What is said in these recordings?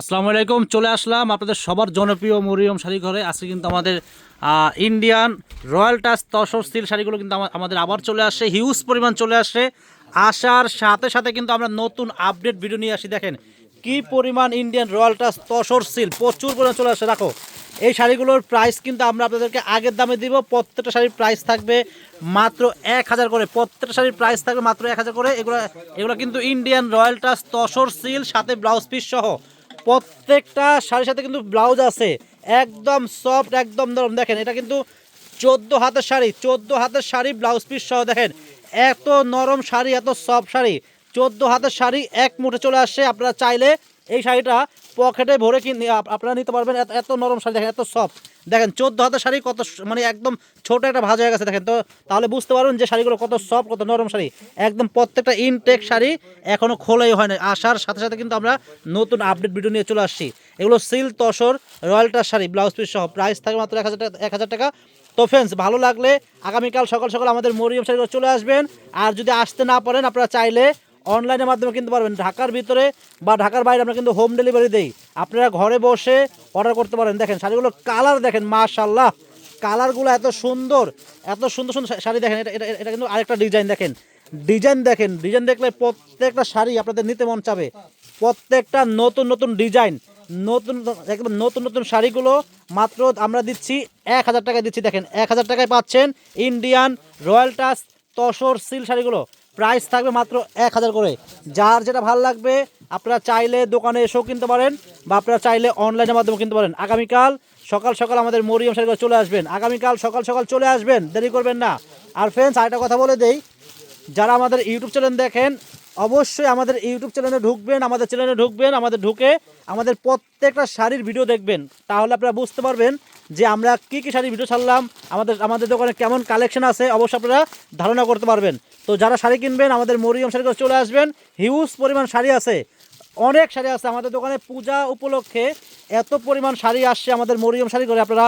আসসালামু আলাইকুম, চলে আসলাম আপনাদের সবার জনপ্রিয় মরিয়ম শাড়ি ঘরে। আজকে কিন্তু আমাদের ইন্ডিয়ান রয়্যাল টাচ তসর স্টিল শাড়িগুলো কিন্তু আমা- আমাদের আবার চলে আসছে হিউজ পরিমাণ চলে আসছে আসার সাথে সাথে কিন্তু আমরা নতুন আপডেট ভিডিও নিয়ে আসি, দেখেন কি পরিমাণ ইন্ডিয়ান রয়্যাল টাচ তসর স্টিল প্রচুর পরিমাণ চলে আসে রাখো এই শাড়িগুলোর প্রাইস কিন্তু আমরা আপনাদেরকে আগের দামে দিব, প্রত্যেকটা শাড়ির প্রাইস থাকবে মাত্র এক হাজার করে, প্রত্যেকটা শাড়ির প্রাইস থাকবে মাত্র এক হাজার করে। এগুলো এগুলো কিন্তু Indian royal touch tussar silk সাথে ব্লাউজ পিস সহ। প্রত্যেকটা শাড়ির সাথে কিন্তু ব্লাউজ আছে। একদম সফট একদম নরম। দেখেন, এটা কিন্তু চোদ্দ হাতের শাড়ি, চোদ্দ হাতের শাড়ি, ব্লাউজ পিস সহ। দেখেন, এত নরম শাড়ি, এত সফট শাড়ি। চোদ্দ হাতের শাড়ি এক মুঠে চলে আসে। আপনারা চাইলে এই শাড়িটা পকেটে ভরে কিনে আপ- আপনারা নিতে পারবেন। এত নরম শাড়ি, দেখেন, এত সফট দেখেন, চোদ্দ হাতের শাড়ি কত মানে একদম ছোট একটা ভাজ হয়ে গেছে, দেখেন তো। তাহলে বুঝতে পারবেন যে শাড়িগুলো কত সফট কত নরম শাড়ি। একদম প্রত্যেকটা ইনটেক শাড়ি এখনও খোলাই হয় না আসার সাথে সাথে কিন্তু আমরা নতুন আপডেট ভিডিও নিয়ে চলে আসছি। এগুলো সিল তসর রয়্যালটার শাড়ি ব্লাউজ পিস সহ। প্রাইস থাকে মাত্র এক হাজার টাকা এক হাজার টাকা। তো ফ্রেন্ডস ভালো লাগলে আগামীকাল সকাল সকাল আমাদের মরিয়ম শাড়িগুলো চলে আসবেন। আর যদি আসতে না পারেন, আপনারা চাইলে অনলাইনের মাধ্যমে কিনতে পারবেন। ঢাকার ভিতরে বা ঢাকার বাইরে আমরা কিন্তু হোম ডেলিভারি দেই। আপনারা ঘরে বসে অর্ডার করতে পারেন। দেখেন, শাড়িগুলোর কালার দেখেন মাশাল্লাহ কালারগুলো এত সুন্দর এত সুন্দর সুন্দর শাড়ি দেখেন, এটা এটা এটা কিন্তু আরেকটা ডিজাইন দেখেন। ডিজাইন দেখেন ডিজাইন দেখলে প্রত্যেকটা শাড়ি আপনাদের নিতে মন চাবে। প্রত্যেকটা নতুন নতুন ডিজাইন নতুন, একদম নতুন নতুন শাড়িগুলো মাত্র আমরা দিচ্ছি এক হাজার টাকায় দিচ্ছি। দেখেন, এক হাজার টাকায় পাচ্ছেন Indian royal touch tussar silk শাড়িগুলো। প্রাইস থাকবে মাত্র এক হাজার করে। যার যেটা ভালো লাগবে, আপনারা চাইলে দোকানে এসেও কিনতে পারেন বা আপনারা চাইলে অনলাইনের মাধ্যমে কিনতে পারেন। আগামীকাল সকাল সকাল আমাদের মরিয়ম শাড়িগুলো চলে আসবেন। আগামীকাল সকাল সকাল চলে আসবেন, দেরি করবেন না। আর ফ্রেন্ডস আরেকটা কথা বলে দেই, যারা আমাদের ইউটিউব চ্যানেল দেখেন, অবশ্যই আমাদের ইউটিউব চ্যানেলে ঢুকবেন, আমাদের চ্যানেলে ঢুকবেন, আমাদের ঢুকে আমাদের প্রত্যেকটা শাড়ির ভিডিও দেখবেন। তাহলে আপনারা বুঝতে পারবেন যে আমরা কী কী শাড়ি ভিডিও ছাড়লাম, আমাদের আমাদের দোকানে কেমন কালেকশন আছে, অবশ্যই আপনারা ধারণা করতে পারবেন। তো যারা শাড়ি কিনবেন, আমাদের মরিয়ম শাড়িগুলো চলে আসবেন। হিউজ পরিমাণ শাড়ি আছে। অনেক শাড়ি আছে আমাদের দোকানে। পূজা উপলক্ষে এত পরিমাণ শাড়ি আসছে আমাদের মরিয়ম শাড়ি করে। আপনারা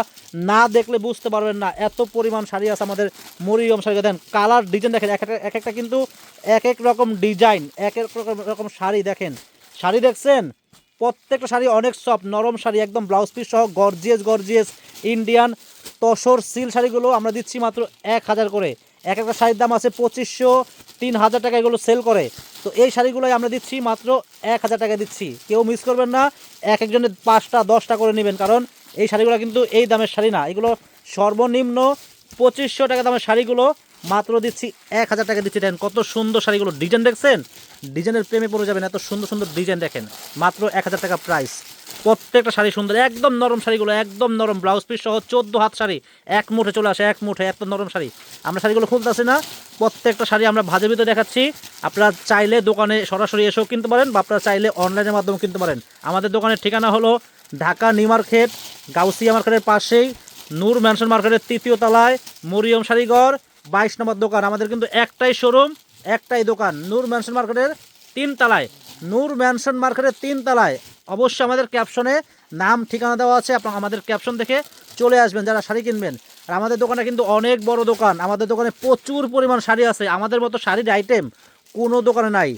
না দেখলে বুঝতে পারবেন না, এত পরিমাণ শাড়ি আছে আমাদের মরিয়ম শাড়ি। দেখেন কালার ডিজাইন দেখেন, এক এক একটা কিন্তু এক এক রকম ডিজাইন এক এক রকম রকম শাড়ি দেখেন। শাড়ি দেখছেন? প্রত্যেকটা শাড়ি অনেক সফট নরম শাড়ি, একদম ব্লাউজ পিস সহ gorgeous gorgeous Indian tussar silk শাড়িগুলো আমরা দিচ্ছি মাত্র এক হাজার করে। এক একটা শাড়ির দাম আছে পঁচিশশো, তিন হাজার টাকা এগুলো সেল করে। তো এই শাড়িগুলোই আমরা দিচ্ছি মাত্র এক হাজার টাকা দিচ্ছি। কেউ মিস করবেন না, এক একজনের পাঁচটা, দশটা করে নেবেন। কারণ এই শাড়িগুলো কিন্তু এই দামের শাড়ি না। এগুলো সর্বনিম্ন পঁচিশশো টাকা দামের শাড়িগুলো মাত্র দিচ্ছি এক হাজার টাকা দিচ্ছি। দেখেন কত সুন্দর শাড়িগুলো ডিজাইন দেখছেন? ডিজাইনের প্রেমে পড়ে যাবেন, এত সুন্দর সুন্দর ডিজাইন দেখেন। মাত্র এক হাজার টাকা প্রাইস প্রত্যেকটা শাড়ি সুন্দর, একদম নরম শাড়িগুলো, একদম নরম ব্লাউজ পিস সহ চোদ্দ হাত শাড়ি। এক মুঠে চলে আসে, এক মুঠে, এত নরম শাড়ি। আমরা শাড়িগুলো খুলতেছি না, প্রত্যেকটা শাড়ি আমরা ভাজে ভিতরে দেখাচ্ছি। আপনারা চাইলে দোকানে সরাসরি এসেও কিনতে পারেন বা আপনারা চাইলে অনলাইনের মাধ্যমে কিনতে পারেন। আমাদের দোকানের ঠিকানা হলো ঢাকা নিউ মার্কেট, গাউসিয়া মার্কেটের পাশেই, নূর ম্যানশন মার্কেটের তৃতীয় তলায়, মরিয়ম শাড়িঘর বাইশ নম্বর দোকান। আমাদের কিন্তু একটাই শোরুম একটাই দোকান, নূর ম্যানশন মার্কেটের তিন তলায় নূর ম্যানশন মার্কেটের তিন তলায় অবশ্যই আমাদের ক্যাপশনে নাম, ঠিকানা দেওয়া আছে, আপনার আমাদের ক্যাপশন দেখে চলে আসবেন, যারা শাড়ি কিনবেন। আর আমাদের দোকানে কিন্তু অনেক বড় দোকান। আমাদের দোকানে প্রচুর পরিমাণ শাড়ি আছে। আমাদের মতো শাড়ির আইটেম কোনো দোকানে নাই।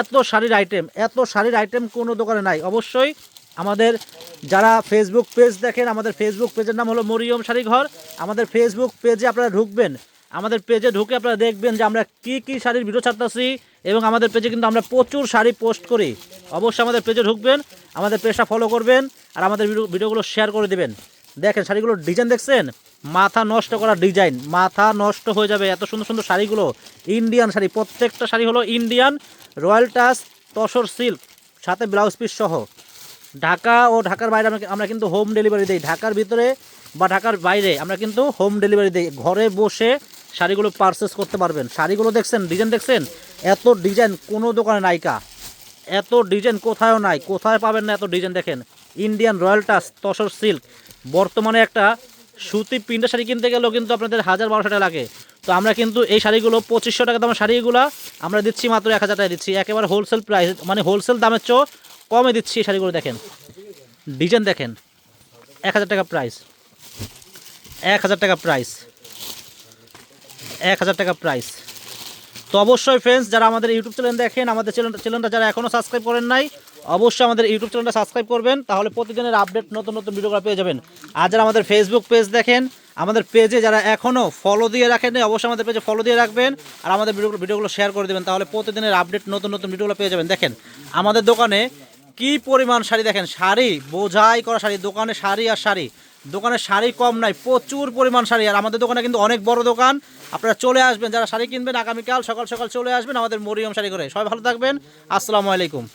এত শাড়ির আইটেম এত শাড়ির আইটেম কোনো দোকানে নাই। অবশ্যই আমাদের যারা ফেসবুক পেজ দেখেন, আমাদের ফেসবুক পেজের নাম হলো মরিয়ম শাড়ি ঘর আমাদের ফেসবুক পেজে আপনারা ঢুকবেন। আমাদের পেজে ঢুকে আপনারা দেখবেন যে আমরা কি কি শাড়ির ভিডিও ছাড়তেছি এবং আমাদের পেজে কিন্তু আমরা প্রচুর শাড়ি পোস্ট করি। অবশ্যই আমাদের পেজে ঢুকবেন, আমাদের পেজটা ফলো করবেন আর আমাদের ভিডিও ভিডিওগুলো শেয়ার করে দেবেন। দেখেন শাড়িগুলোর ডিজাইন দেখছেন? মাথা নষ্ট করা ডিজাইন মাথা নষ্ট হয়ে যাবে এত সুন্দর সুন্দর শাড়িগুলো। ইন্ডিয়ান শাড়ি, প্রত্যেকটা শাড়ি হলো Indian royal touch tussar silk সাথে ব্লাউজ পিস সহ। ঢাকা ও ঢাকার বাইরে আমরা কিন্তু হোম ডেলিভারি দিই। ঢাকার ভিতরে বা ঢাকার বাইরে আমরা কিন্তু হোম ডেলিভারি দিই। ঘরে বসে শাড়িগুলো পারচেস করতে পারবেন। শাড়িগুলো দেখছেন ডিজাইন দেখছেন? এত ডিজাইন কোনো দোকানে নাইকা এত ডিজাইন কোথাও নাই, কোথায় পাবেন না এত ডিজাইন দেখেন? Indian royal touch tussar silk বর্তমানে একটা সুতি প্রিন্টের শাড়ি কিনতে গেলেও কিন্তু আপনাদের হাজার বারোশো টাকা লাগে। তো আমরা কিন্তু এই শাড়িগুলো, পঁচিশশো টাকা দামের শাড়িগুলো আমরা দিচ্ছি মাত্র এক হাজার দিচ্ছি। একেবারে হোলসেল প্রাইস মানে হোলসেল দামের চেয়েও কমে দিচ্ছি এই শাড়িগুলো দেখেন। ডিজাইন দেখেন, এক হাজার টাকা প্রাইস এক হাজার টাকা প্রাইস এক হাজার টাকা প্রাইস তো অবশ্যই ফ্রেন্ডস যারা আমাদের ইউটিউব চ্যানেল দেখেন, আমাদের চ্যানেলটা যারা এখনও সাবস্ক্রাইব করেন নাই, অবশ্যই আমাদের ইউটিউব চ্যানেলটা সাবস্ক্রাইব করবেন, তাহলে প্রতিদিনের আপডেট নতুন নতুন ভিডিওগুলো পেয়ে যাবেন। আর যারা আমাদের ফেসবুক পেজ দেখেন, আমাদের পেজে যারা এখনও ফলো দিয়ে রাখেন অবশ্যই আমাদের পেজে ফলো দিয়ে রাখবেন, আর আমাদের ভিডিও ভিডিওগুলো শেয়ার করে দেবেন, তাহলে প্রতিদিনের আপডেট নতুন নতুন ভিডিওগুলো পেয়ে যাবেন। দেখেন, আমাদের দোকানে কি পরিমাণ শাড়ি দেখেন? শাড়ি, বোঝাই করা শাড়ি, দোকানে শাড়ি আর শাড়ি। দোকানে শাড়ি কম নাই, প্রচুর পরিমাণ শাড়ি। আর আমাদের দোকানে কিন্তু অনেক বড় দোকান। আপনারা চলে আসবেন, যারা শাড়ি কিনবেন, আগামীকাল সকাল সকাল চলে আসবেন আমাদের মরিয়ম শাড়ি করে সবাই ভালো থাকবেন। আসসালামু আলাইকুম।